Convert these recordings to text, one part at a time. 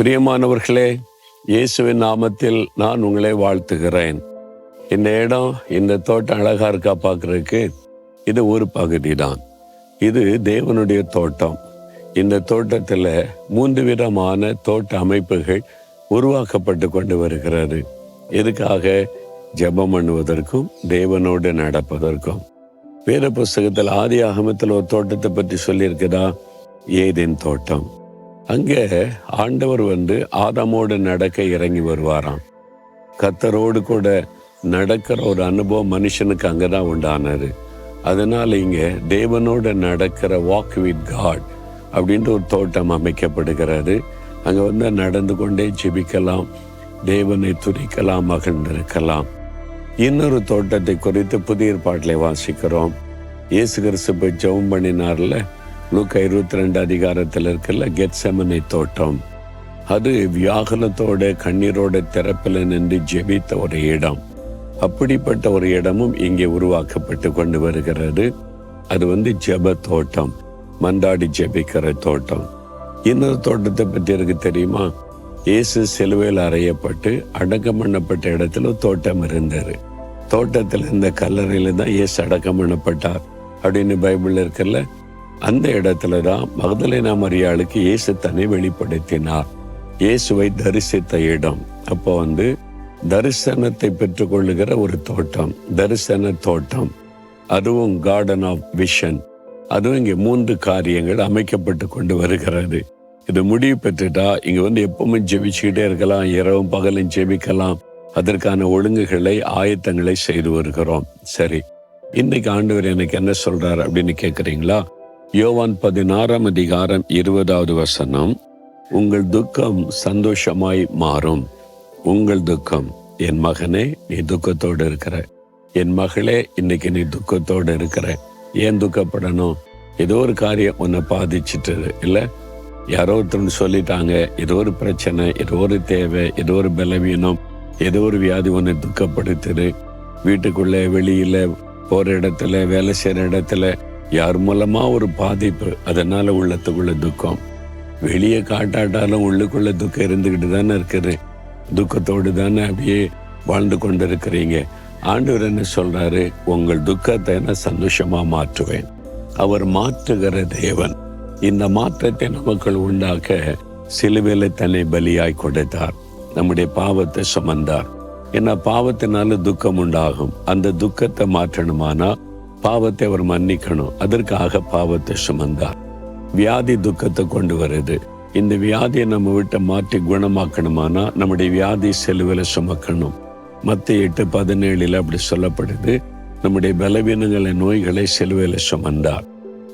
பிரியமானவர்களே இயேசுவின் நாமத்தில் நான் உங்களை வாழ்த்துகிறேன். இந்த இடம் இந்த தோட்டம் அழகா இருக்கா பார்க்கறதுக்கு? இது ஒரு பகுதி தான் இது தேவனுடைய தோட்டம். இந்த தோட்டத்தில் மூன்று விதமான தோட்ட அமைப்புகள் உருவாக்கப்பட்டு கொண்டு வருகிறது. எதுக்காக? ஜெபம் பண்ணுவதற்கும் தேவனோடு நடப்பதற்கும். வேத புஸ்தகத்தில் ஆதி ஆகமத்தில் ஒரு தோட்டத்தை பற்றி சொல்லியிருக்குதா? ஏதேன் தோட்டம். அங்கே ஆண்டவர் வந்து ஆதாமோடு நடக்க இறங்கி வருவாராம். கத்தரோடு கூட நடக்கிற ஒரு அனுபவம் மனுஷனுக்கு அங்கே தான் உண்டானது. அதனால் இங்கே தேவனோடு நடக்கிற வாக் வித் காட் அப்படின்ற ஒரு தோட்டம் அமைக்கப்படுகிறது. அங்கே வந்து நடந்து கொண்டே ஜெபிக்கலாம் தேவனை துரிக்கலாம் மகிழ்ந்திருக்கலாம். இன்னொரு தோட்டத்தை குறித்து புதிய பாட்டில் வாசிக்கிறோம். இயேசு கிறிஸ்து போய் ஜெபம் பண்ணினார்ல? லூக்க இருபத்தி ரெண்டு அதிகாரத்தில் இருக்கல கெட்சமனை தோட்டம். அது வியாகுலத்தோட கண்ணீரோட திறப்பில் நின்று ஜெபித்த ஒரு இடம். அப்படிப்பட்ட ஒரு இடமும் இங்கே உருவாக்கப்பட்டு கொண்டு வருகிறது. அது வந்து ஜெப தோட்டம் மந்தாடி ஜெபிக்கிற தோட்டம். இன்னொரு தோட்டத்தை பற்றி இருக்கு தெரியுமா? இயேசு சிலுவையில் அறையப்பட்டு அடக்கம் பண்ணப்பட்ட இடத்துல தோட்டம் இருந்தார் தோட்டத்தில் இந்த கல்லறையில் தான் இயேசு அடக்கம் பண்ணப்பட்டார். அப்படின்னு பைபிள் இருக்குல்ல அந்த இடத்துல தான் மகதலேனா மரியாளுக்கு இயேசு தன்னை வெளிப்படுத்தினார். இயேசுவை தரிசித்த இடம். அப்போ வந்து தரிசனத்தை பெற்றுக்கொள்ளுகிற ஒரு தோட்டம் தரிசன தோட்டம். அதுவும் கார்டன் ஆஃப் விஷன் அதுவும் இங்கே மூன்று காரியங்கள் அமைக்கப்பட்டு கொண்டு வருகிறது. இது முடிவு பெற்றுட்டா இங்க வந்து எப்பவுமே ஜெபிச்சுக்கிட்டே இருக்கலாம் இரவும் பகலும் ஜெபிக்கலாம். அதற்கான ஒழுங்குகளை ஆயத்தங்களை செய்து வருகிறோம். சரி. இன்னைக்கு ஆண்டவர் எனக்கு என்ன சொல்றார் அப்படின்னு கேட்குறீங்களா யோவான் பதினாறாம் அதிகாரம் இருபதாவது வசனம். உங்கள் துக்கம் சந்தோஷமாய் மாறும். உங்கள் துக்கம் என் மகனே நீ துக்கத்தோடு இருக்கிற. என் மகளே இன்னைக்கு நீ துக்கத்தோடு இருக்கிற. ஏன் துக்கப்படணும்? ஏதோ ஒரு காரியம் உன்னை பாதிச்சிட்டு இல்லை? யாரோ ஒருத்தர் சொல்லிட்டாங்க ஏதோ ஒரு பிரச்சனை ஏதோ ஒரு தேவை ஏதோ ஒரு பலவீனம் ஏதோ ஒரு வியாதி ஒன்று துக்கப்படுத்துது. வீட்டுக்குள்ளே வெளியில் போகிற இடத்துல வேலை செய்கிற இடத்துல யார் மூலமா ஒரு பாதிப்பு? அதனால உள்ளத்துக்குள்ள துக்கம். வெளியே காட்டாட்டாலும் உள்ளுக்குள்ள துக்கம் இருந்துகிட்டு தானே இருக்குது. துக்கத்தோடு தானே அப்படியே வாழ்ந்து கொண்டு இருக்கிறீங்க ஆண்டவர் என்ன சொல்றாரு? உங்கள் துக்கத்தை என்ன சந்தோஷமா மாற்றுவேன். அவர் மாற்றுகிற தேவன். இந்த மாற்றத்தை நமக்குள் உண்டாக்க சிலுவையில தன்னை பலியாய் கொடுத்தார். நம்முடைய பாவத்தை சுமந்தார். ஏன்னா பாவத்தினால துக்கம் உண்டாகும். அந்த துக்கத்தை மாற்றணுமானா பாவத்தை அவர் மன்னிக்கணும். அதற்காக பாவத்தை சுமந்தார். வியாதி துக்கத்தை கொண்டு வருது இந்த வியாதியை நம்ம விட்டு மாற்றி குணமாக்கணுமானா நம்முடைய வியாதி செலுவில் சுமக்கணும். மற்ற எட்டு பதினேழுல அப்படி சொல்லப்படுது. நம்முடைய பலவீனங்களை நோய்களை செலுவையில் சுமந்தார்.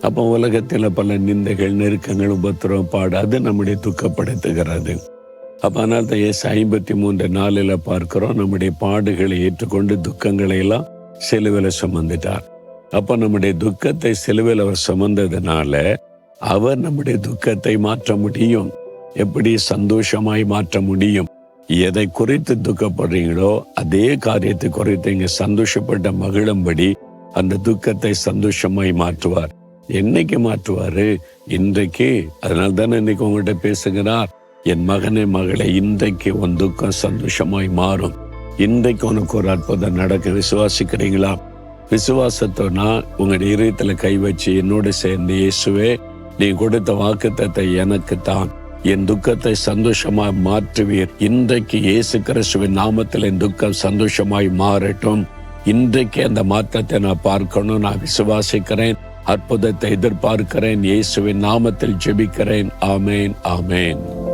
அப்போ உலகத்தில் பல நிந்தைகள் நெருக்கங்கள் உபத்திரம் பாடாது அது நம்முடைய துக்கப்படுத்துகிறது. அப்போ அதனால் தான் எஸ் ஐம்பத்தி மூன்று நாளில் பார்க்கிறோம் நம்முடைய பாடுகளை ஏற்றுக்கொண்டு துக்கங்களை எல்லாம் செலுவையில் சுமந்துட்டார். அப்போ நம்முடைய துக்கத்தை செலுவையில் அவர் சுமந்ததுனால அவர் நம்முடைய துக்கத்தை மாற்ற முடியும். எப்படி சந்தோஷமாய் மாற்ற முடியும்? எதை குறித்து துக்கப்படுறீங்களோ அதே காரியத்தை குறித்து இங்க சந்தோஷப்பட்ட மகிழும்படி அந்த துக்கத்தை சந்தோஷமாய் மாற்றுவார். என்னைக்கு மாற்றுவாரு? இன்றைக்கு. அதனால தானே இன்னைக்கு உங்கள்கிட்ட பேசுகிறார். என் மகனே மகளை இன்றைக்கு உன் துக்கம் சந்தோஷமாய் மாறும். இன்றைக்கு உனக்கு ஒரு அற்புதம் நடக்க விசுவாசிக்கிறீங்களா? விசுவாசத்தோனா உங்களுடைய இதயத்துல கை வச்சு என்னோட சேர்ந்து இயேசுவே நீ கொடுத்த வாக்குத்தத்தை எனக்கு தான். என் துக்கத்தை சந்தோஷமாய் மாற்றுவீர். இன்றைக்கு இயேசு கிறிஸ்துவின் நாமத்தில் என் துக்கம் சந்தோஷமாய் மாறட்டும். இன்றைக்கு அந்த மாற்றத்தை நான் பார்க்கணும். நான் விசுவாசிக்கிறேன். அற்புதத்தை எதிர்பார்க்கிறேன். இயேசுவின் நாமத்தில் ஜெபிக்கிறேன். ஆமேன் ஆமேன்.